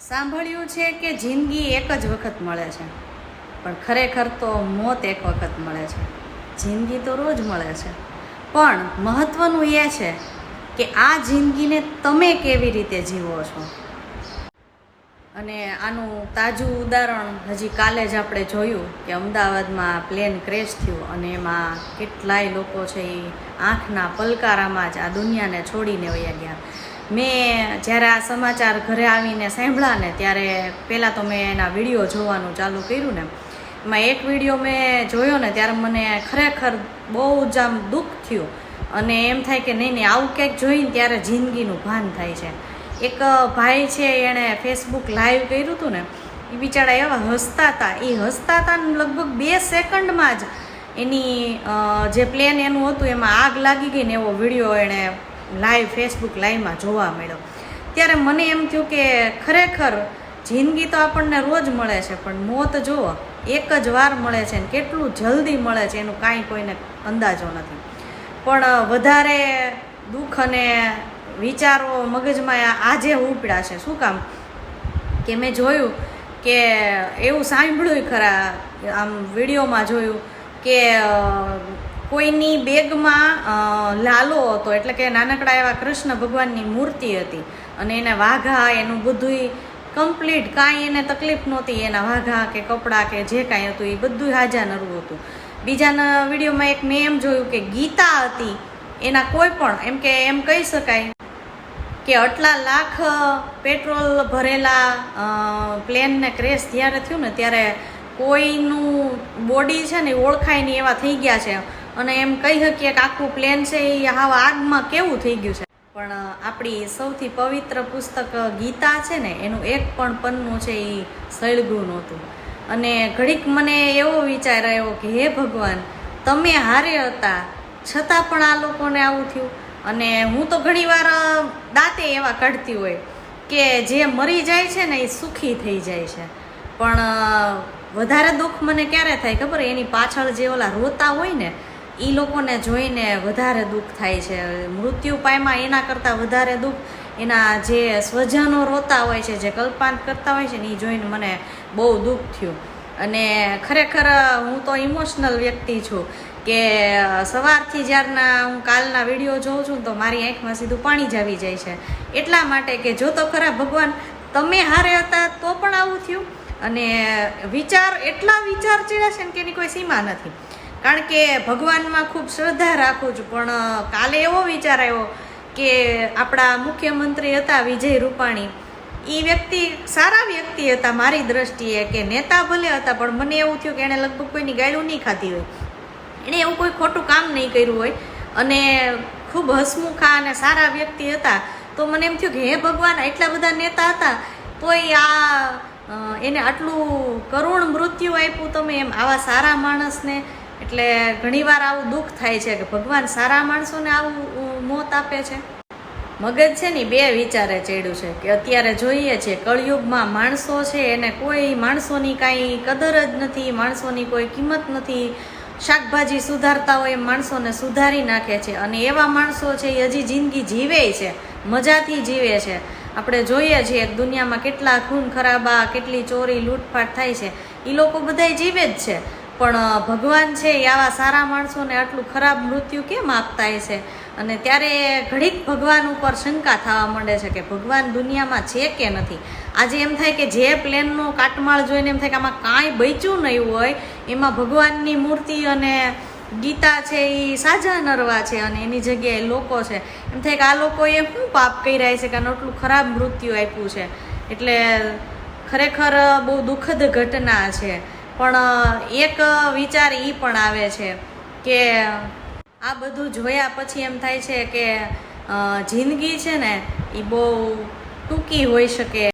સાંભળ્યું છે કે જિંદગી એક જ વખત મળે છે. પણ ખરેખર તો મોત એક વખત મળે છે. જિંદગી તો રોજ મળે છે. પણ મહત્વનું એ છે કે આ જિંદગીને તમે કેવી રીતે જીવો છો? અને આનું તાજું ઉદાહરણ હજી કાલે જ આપણે જોયું કે અમદાવાદમાં પ્લેન ક્રેશ થયું અને એમાં કેટલાય લોકો છે એ આંખના પલકારામાં જ આ દુનિયાને છોડીને વયા ગયા. મેં જ્યારે આ સમાચાર ઘરે આવીને સાંભળ્યા ને ત્યારે પહેલાં તો મેં એના વીડિયો જોવાનું ચાલુ કર્યું ને. એમાં એક વીડિયો મેં જોયો ને ત્યારે મને ખરેખર બહુ જ આમ દુઃખ થયું. અને એમ થાય કે નહીં નહીં, આવું કંઈક જોઈને ત્યારે જિંદગીનું ભાન થાય છે. એક ભાઈ છે એણે ફેસબુક લાઈવ કર્યું હતું ને, એ બિચારા એવા હસતા હતા. એ હસતા હતા લગભગ બે સેકન્ડમાં જ એની જે પ્લેન એનું હતું એમાં આગ લાગી ગઈ ને એવો વીડિયો એણે લાઈવ ફેસબુક લાઈવમાં જોવા મળ્યો. ત્યારે મને એમ થયું કે ખરેખર જિંદગી તો આપણને રોજ મળે છે, પણ મોત જુઓ એક જ વાર મળે છે ને કેટલું જલ્દી મળે છે એનું કાંઈ કોઈને અંદાજો નથી. પણ વધારે દુઃખ અને વિચારો મગજમાં આજે ઉપડ્યા છે. શું કામ? કે મેં જોયું કે એવું સાંભળ્યું ખરા, આમ વિડીયોમાં જોયું કે કોઈની બેગમાં લાલો હતો, એટલે કે નાનકડા એવા કૃષ્ણ ભગવાનની મૂર્તિ હતી. અને એને વાઘા, એનું બધુંય કમ્પ્લીટ કાંઈ એને તકલીફ નહોતી, એના વાઘા કે કપડાં કે જે કાંઈ હતું, એ બધું હાજાનરું હતું. બીજાના વિડીયોમાં એક મેં એમ જોયું કે ગીતા હતી, એના કોઈ પણ, એમ કે એમ કહી શકાય કે આટલા લાખ પેટ્રોલ ભરેલા પ્લેનને ક્રેશ જ્યારે થયું ને, ત્યારે કોઈનું બોડી છે ને ઓળખાય નહીં એવા થઈ ગયા છે. અને એમ કહી શકીએ કે આખું પ્લેન છે એ હાવ આગમાં કેવું થઈ ગયું છે. પણ આપણી સૌથી પવિત્ર પુસ્તક ગીતા છે ને, એનું એક પણ પન્નું છે એ સળગું નહોતું. અને ઘડીક મને એવો વિચાર આવ્યો કે, હે ભગવાન, તમે હારે હતા, છતાં પણ આ લોકોને આવું થયું. અને હું તો ઘણીવાર દાંતે એવા કાઢતી હોય કે જે મરી જાય છે ને એ સુખી થઈ જાય છે. પણ વધારે દુઃખ મને ક્યારે થાય ખબર? એની પાછળ જે ઓલા રોતા હોય ને એ લોકોને જોઈને વધારે દુઃખ થાય છે. મૃત્યુ પાયમાં એના કરતાં વધારે દુઃખ એના જે સ્વજનો રોતા હોય છે, જે કલ્પાંત કરતા હોય છે ને એ જોઈને મને બહુ દુઃખ થયું. અને ખરેખર હું તો ઇમોશનલ વ્યક્તિ છું કે સવારથી જ્યારના હું કાલના વીડિયો જોઉં છું તો મારી આંખમાં સીધું પાણી જ આવી જાય છે. એટલા માટે કે જો તો ખરા ભગવાન, તમે હારે હતા તો પણ આવું થયું. અને વિચાર, એટલા વિચાર ચીડા છે ને કે એની કોઈ સીમા નથી. કારણ કે ભગવાનમાં ખૂબ શ્રદ્ધા રાખું છું, પણ કાલે એવો વિચાર આવ્યો કે આપણા મુખ્યમંત્રી હતા વિજય રૂપાણી. એ વ્યક્તિ, સારા વ્યક્તિ હતા મારી દ્રષ્ટિએ કે નેતા ભલે હતા, પણ મને એવું થયું કે એણે લગભગ કોઈની ગાળું નહીં ખાધી હોય. એણે એવું કોઈ ખોટું કામ નહીં કર્યું હોય. અને ખૂબ હસમુખા અને સારા વ્યક્તિ હતા. તો મને એમ થયું કે હે ભગવાન એટલા બધા નેતા હતા, તોય આ એને આટલું કરુણ મૃત્યુ આપ્યું તમે એમ, આવા સારા માણસને એટલે ઘણીવાર આવું દુઃખ થાય છે કે ભગવાન સારા માણસોને આવું મોત આપે છે. મગજ છે ને બે વિચારે ચડ્યું છે કે અત્યારે જોઈએ છે કળિયુગમાં માણસો છે એને કોઈ માણસોની કાંઈ કદર જ નથી, માણસોની કોઈ કિંમત નથી. શાકભાજી સુધારતા હોય એમ માણસોને સુધારી નાખે છે અને એવા માણસો છે એ હજી જિંદગી જીવે છે, મજાથી જીવે છે. આપણે જોઈએ છીએ દુનિયામાં કેટલા ખૂન ખરાબા, કેટલી ચોરી, લૂંટફાટ થાય છે. એ લોકો બધાય જીવે જ છે. પણ ભગવાન છે એ આવા સારા માણસોને આટલું ખરાબ મૃત્યુ કેમ આપતા છે? અને ત્યારે ઘડીક ભગવાન ઉપર શંકા થવા માંડે છે કે ભગવાન દુનિયામાં છે કે નથી? આજે એમ થાય કે જે પ્લેનનો કાટમાળ જોઈને એમ થાય કે આમાં કાંઈ બચ્યું નહીં હોય, એમાં ભગવાનની મૂર્તિ અને ગીતા છે એ સાજા નરવા છે અને એની જગ્યાએ લોકો છે. એમ થાય કે આ લોકોએ શું પાપ કર્યા છે કે આટલું ખરાબ મૃત્યુ આપ્યું છે? એટલે ખરેખર બહુ દુઃખદ ઘટના છે. પણ એક વિચાર એ પણ આવે છે કે આ બધું જોયા પછી એમ થાય છે કે જિંદગી છે ને એ બહુ ટૂંકી હોઈ શકે.